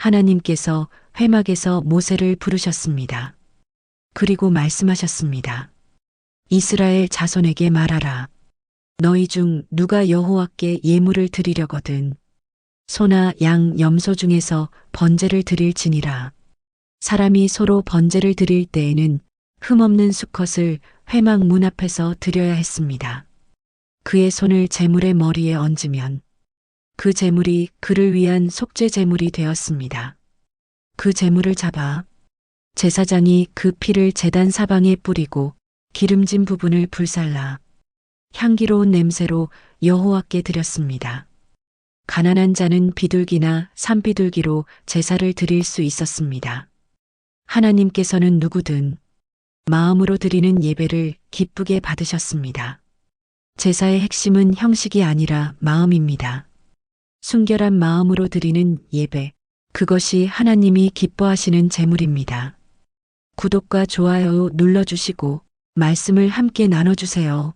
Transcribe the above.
하나님께서 회막에서 모세를 부르셨습니다. 그리고 말씀하셨습니다. 이스라엘 자손에게 말하라. 너희 중 누가 여호와께 예물을 드리려거든 소나 양 염소 중에서 번제를 드릴지니라. 사람이 서로 번제를 드릴 때에는 흠없는 수컷을 회막 문 앞에서 드려야 했습니다. 그의 손을 제물의 머리에 얹으면 그 제물이 그를 위한 속죄 제물이 되었습니다. 그 제물을 잡아 제사장이 그 피를 제단 사방에 뿌리고 기름진 부분을 불살라 향기로운 냄새로 여호와께 드렸습니다. 가난한 자는 비둘기나 산비둘기로 제사를 드릴 수 있었습니다. 하나님께서는 누구든 마음으로 드리는 예배를 기쁘게 받으셨습니다. 제사의 핵심은 형식이 아니라 마음입니다. 순결한 마음으로 드리는 예배, 그것이 하나님이 기뻐하시는 제물입니다. 구독과 좋아요 눌러주시고 말씀을 함께 나눠주세요.